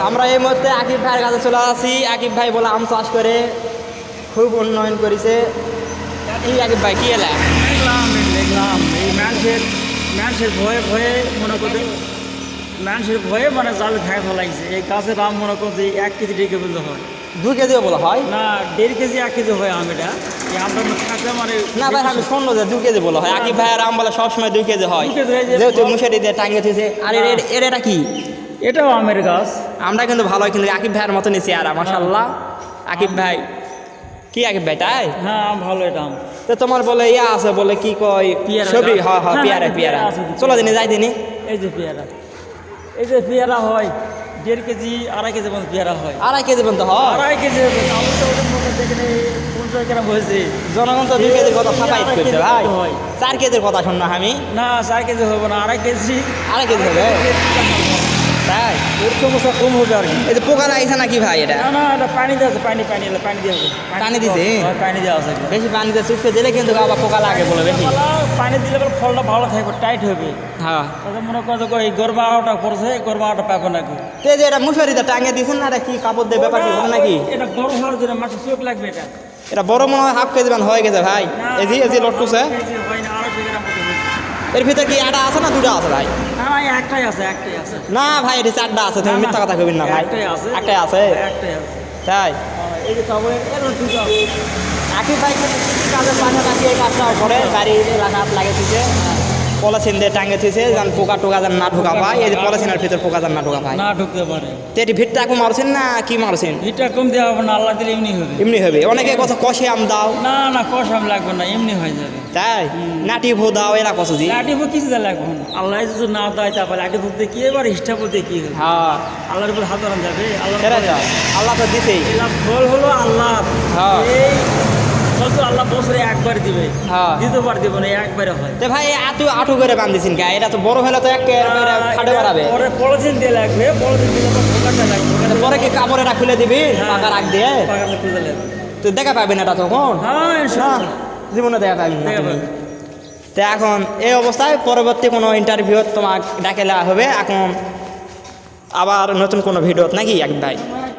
আমরা এই মুহূর্তে আকিব ভাইয়ের কাছে চলে আসি। আকিব ভাই বলে আম চাষ করে খুব উন্নয়ন করেছে। এই আকিব ভাই কি এলা? দেখলাম দেখলাম। এই মানুষের মানুষের ভয়ে ভয়ে মনে করতে মানুষের ভয়ে মানে জালে খাই ফেলাইছে। এই গাছের দাম মনে করতে এক কেজি দেড় কেজি হয়। দু কেজিও বলা হয়? না দেড় কেজি এক কেজি হয় আম এটা। এই আমটা থাকলে মানে না ভাই আমি শুনলো যে দু কেজি বলা হয়। আকিব ভাইয়ের আম বলে সবসময় দুই কেজি হয়। কেজি হয়ে যায়। যেহেতু মুসারি দিয়ে টাঙ্গে থুছে আর এর- এর- এর এটা কি? এটাও আমের গাছ। আমরা কিন্তু ভালো কিন্তু আকিব ভাইয়ের মতো নিছি আর মাসাল্লাহ আকিব ভাই কি আকিব ভাই তাই? হ্যাঁ ভালো এটা তো তোমার বলে ইয়া আছে বলে কি কয় গাছ। হয় হয় হ্যাঁ, পেয়ারা হ্যাঁ, পেয়ারা পেয়ারা। চলো দিনে যাই দিনি। এই যে পেয়ারা। এই যে পেয়ারা হয় দেড় কেজি আড়াই কেজি পর্যন্ত পেয়ারা হয়। আড়াই কেজি পর্যন্ত হয়? আড়াই কেজি আমি তো ওটা দেখেন পঞ্চাশ গ্রাম হয়েছে। জনগণ তো দুই কেজির কথা করছে ভাই। চার কেজির কথা শুননা আমি। না চার কেজি হবে না আড়াই কেজি। আড়াই কেজি হবে? তাই? এর সমস্যা কম হবে আর কি এই যে পোকা লাগিয়েছে নাকি ভাই এটা? না না এটা পানি দেওয়া আছে পানি পানি পানি দেওয়া হবে পানি দিছে? পানি দেওয়া আছে। বেশি পানিতে চুপকে দিলে কিন্তু আবার পোকা লাগে বলে বেশি। পানি দিলে পরে ফলটা ভালো থাকবে টাইট হবে। হ্যাঁ। তাহলে মনে করো যে এই গরবা আওটা পড়ছে এই গরবা আওটা পাবে নাকি? তো যে এটা মুসারিতে টাঙিয়ে দিয়েছেন না এটা কি কাপড় দিয়ে ব্যাপার কি হবে নাকি? এটা বড় হওয়ার জন্য মাছের চোখ লাগবে এটা। এটা বড় মনে হয় হাফ কেজি মান হয়ে গেছে ভাই। এই যে এই যে লটকুছে। হয় না হয়েছে। এর ভিতরে কি আটা আছে না দুটো আছে ভাই? না না একটাই আছে একটাই আছে। না ভাই এটি চারটা আছে তুমি মিথ্যা কথা কবি না ভাই। একটাই আছে। একটাই আছে? একটাই আছে। তাই? এই যে তবে এর দুটো আছে। আকিব ভাই কিন্তু কি কি কাজের পাশাপাশি এই কাজটা করে গাড়ি লাগাত লাগে লাগিয়েছে পলিথিন দিয়ে টাঙে থুইছে যেন পোকা টোকা যেন না ঢোকা পায়। এই যে পলিথিনের ভিতর পোকা যেন না ঢোকা পায়। না ঢুকতে পারে। তো এটি ভিড়টা এখন মারছেন না কি মারছেন? এটা কম দেওয়া হবে না আল্লাহ দিলে এমনি হবে। এমনি হবে। অনেকে কথা কষে আম দাও। না না কষে আম লাগবে না এমনি হয়ে যাবে। তাই? নাটি ভো দাও এরা কত জি। নাটি ভো কিছু দেওয়া লাগবে না। আল্লাহ যদি না দেয় তারপর লাঠি ভোগ দিয়ে কি এবার হিস্টা বলতে কি হবে? হ্যাঁ। আল্লাহর উপর হাত ধরান যাবে আল্লাহ তো আল্লাহ তো এলাম ফল হলো আল্লাহ। হ্যাঁ। এই ফল আল্লাহ বছরে একবার দিবে হ্যাঁ। দ্বিতীয়বার দিবে না একবারে হয়। তো ভাই আটু আটু করে বান্ধিছেন গা এটা তো বড় হলে তো এক খাটে বাড়াবে। পরে পলিথিন দিয়ে লাগবে পলিথিন দিলে তো ফোকাটা লাগবে। তো পরে কি কাপড়েটা খুলে দিবি? হ্যাঁ। পাকা রাখ দিয়ে? তো দেখা পাবেন এটা তখন? হ্যাঁ না জীবনে দেখা না তুমি। তো এখন এই অবস্থায় পরবর্তী কোনো ইন্টারভিউ তোমাকে ডাকেলা হবে। এখন আবার নতুন কোনো ভিডিও নাকি এক ভাই?